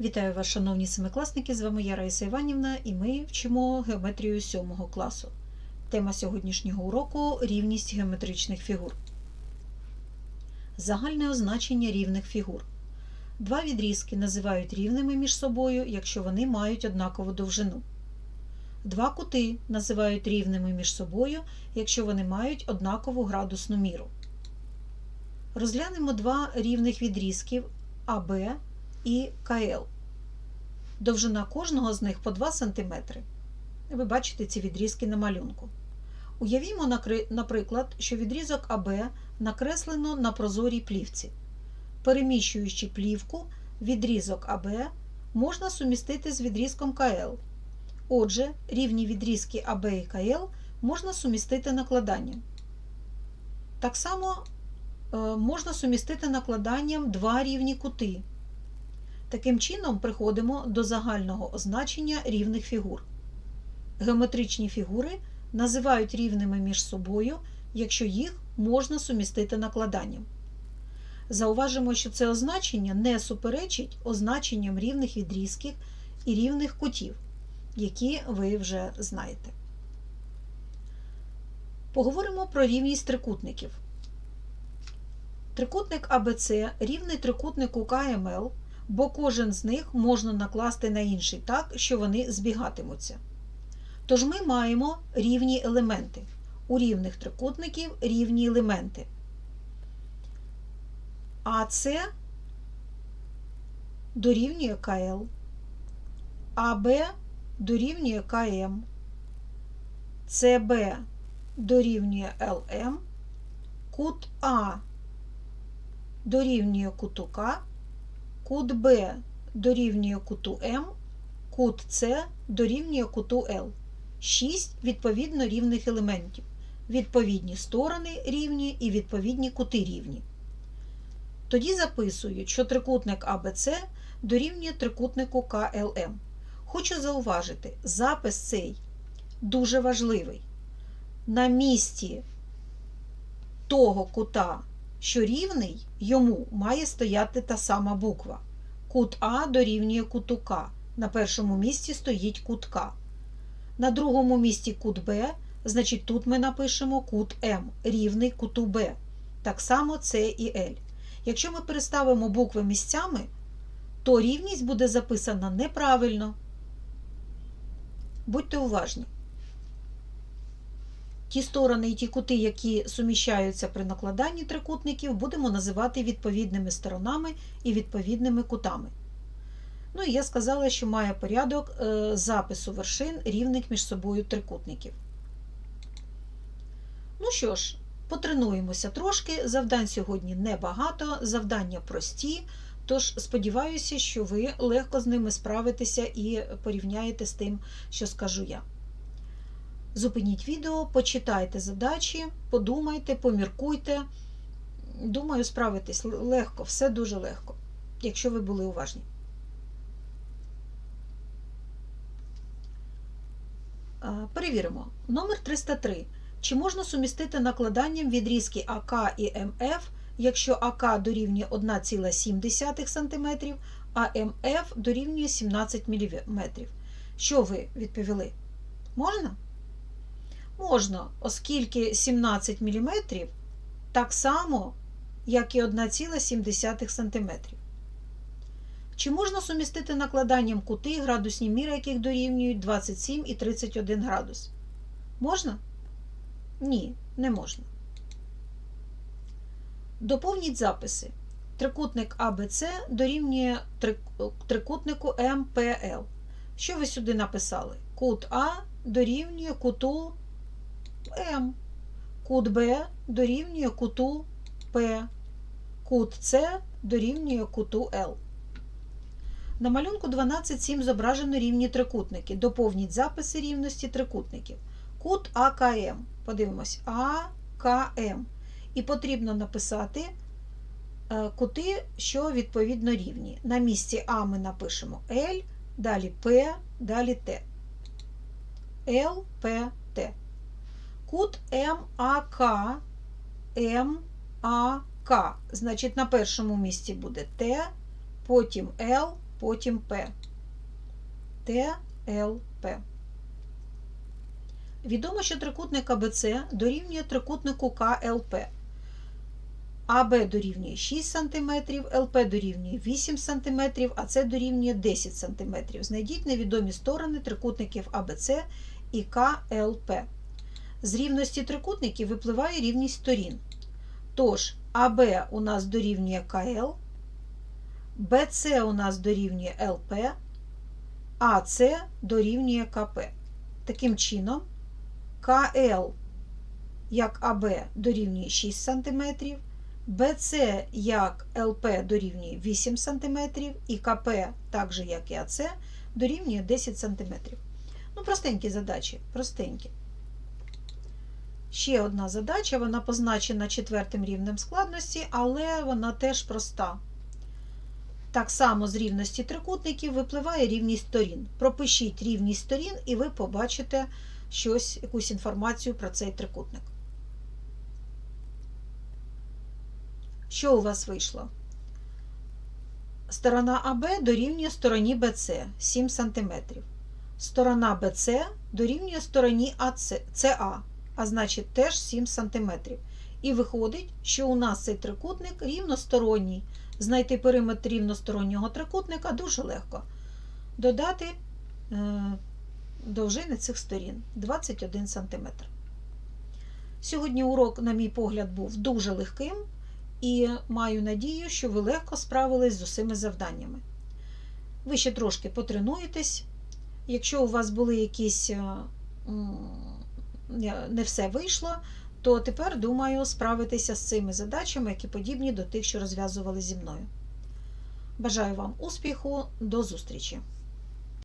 Вітаю вас, шановні семикласники! З вами я Раїса Іванівна, і ми вчимо геометрію 7 класу. Тема сьогоднішнього уроку рівність геометричних фігур. Загальне означення рівних фігур. Два відрізки називають рівними між собою, якщо вони мають однакову довжину. Два кути називають рівними між собою, якщо вони мають однакову градусну міру. Розглянемо два рівних відрізків АБ і КЛ. Довжина кожного з них по 2 см. Ви бачите ці відрізки на малюнку. Уявімо, наприклад, що відрізок АБ накреслено на прозорій плівці. Переміщуючи плівку, відрізок АБ можна сумістити з відрізком КЛ. Отже, рівні відрізки АБ і КЛ можна сумістити накладанням. Так само е, можна сумістити накладанням два рівні кути. Таким чином, приходимо до загального означення рівних фігур. Геометричні фігури називають рівними між собою, якщо їх можна сумістити накладанням. Зауважимо, що це означення не суперечить означенням рівних відрізків і рівних кутів, які ви вже знаєте. Поговоримо про рівність трикутників. Трикутник АБЦ рівний трикутнику КМЛ бо кожен з них можна накласти на інший так, що вони збігатимуться. Тож ми маємо рівні елементи. У рівних трикутників рівні елементи. АС дорівнює КЛ, АБ дорівнює КМ, СБ дорівнює ЛМ, кут А дорівнює куту К, Кут Б дорівнює куту М, кут С дорівнює куту Л. 6 відповідно рівних елементів. Відповідні сторони рівні і відповідні кути рівні. Тоді записують, що трикутник АБЦ дорівнює трикутнику КЛМ. Хочу зауважити, запис цей дуже важливий. На місці того кута що рівний йому має стояти та сама буква. Кут А дорівнює куту К. На першому місці стоїть кут К. На другому місці кут Б, значить тут ми напишемо кут М, рівний куту Б. Так само С і Л. Якщо ми переставимо букви місцями, то рівність буде записана неправильно. Будьте уважні. Ті сторони і ті кути, які суміщаються при накладанні трикутників, будемо називати відповідними сторонами і відповідними кутами. Ну і я сказала, що має порядок е, запису вершин рівних між собою трикутників. Ну що ж, потренуємося трошки. Завдань сьогодні небагато, завдання прості. Тож сподіваюся, що ви легко з ними справитеся і порівняєте з тим, що скажу я. Зупиніть відео, почитайте задачі, подумайте, поміркуйте. Думаю, справитись легко, все дуже легко, якщо ви були уважні. Перевіримо. Номер 303. Чи можна сумістити накладанням відрізки АК і МФ, якщо АК дорівнює 1,7 см, а МФ дорівнює 17 мм? Що ви відповіли? Можна? Можна, оскільки 17 мм так само, як і 1,7 см. Чи можна сумістити накладанням кути, градусні міри, яких дорівнюють 27 і 31 градус? Можна? Ні, не можна. Доповніть записи. Трикутник АБЦ дорівнює трикутнику МПЛ. Що ви сюди написали? Кут А дорівнює куту М. Кут Б дорівнює куту П. Кут С дорівнює куту Л. На малюнку 12.7 зображено рівні трикутники. Доповніть записи рівності трикутників. Кут АКМ. Подивимось, АКМ. І потрібно написати е, кути, що відповідно рівні. На місці А ми напишемо L, далі П, далі Т. Л, П, Т. Кут МАК, МАК. Значить, на першому місці буде Т, потім Л, потім П. ТЛП. Відомо, що трикутник АБЦ дорівнює трикутнику КЛП. АБ дорівнює 6 см, ЛП дорівнює 8 см, а С дорівнює 10 см. Знайдіть невідомі сторони трикутників АБЦ і КЛП. З рівності трикутників випливає рівність сторін. Тож, АБ у нас дорівнює КЛ, БЦ у нас дорівнює ЛП, АЦ дорівнює КП. Таким чином, КЛ як АБ дорівнює 6 см, БЦ як ЛП дорівнює 8 см, і КП, так же як і АЦ, дорівнює 10 см. Ну, простенькі задачі, простенькі. Ще одна задача, вона позначена четвертим рівнем складності, але вона теж проста. Так само з рівності трикутників випливає рівність сторін. Пропишіть рівність сторін, і ви побачите щось, якусь інформацію про цей трикутник. Що у вас вийшло? Сторона АБ дорівнює стороні БЦ 7 см. Сторона БЦ дорівнює стороні АЦ, СА, а значить теж 7 см. І виходить, що у нас цей трикутник рівносторонній. Знайти периметр рівностороннього трикутника дуже легко. Додати е, довжини цих сторін 21 см. Сьогодні урок, на мій погляд, був дуже легким і маю надію, що ви легко справились з усіми завданнями. Ви ще трошки потренуєтесь. Якщо у вас були якісь е, не все вийшло, то тепер, думаю, справитися з цими задачами, які подібні до тих, що розв'язували зі мною. Бажаю вам успіху, до зустрічі!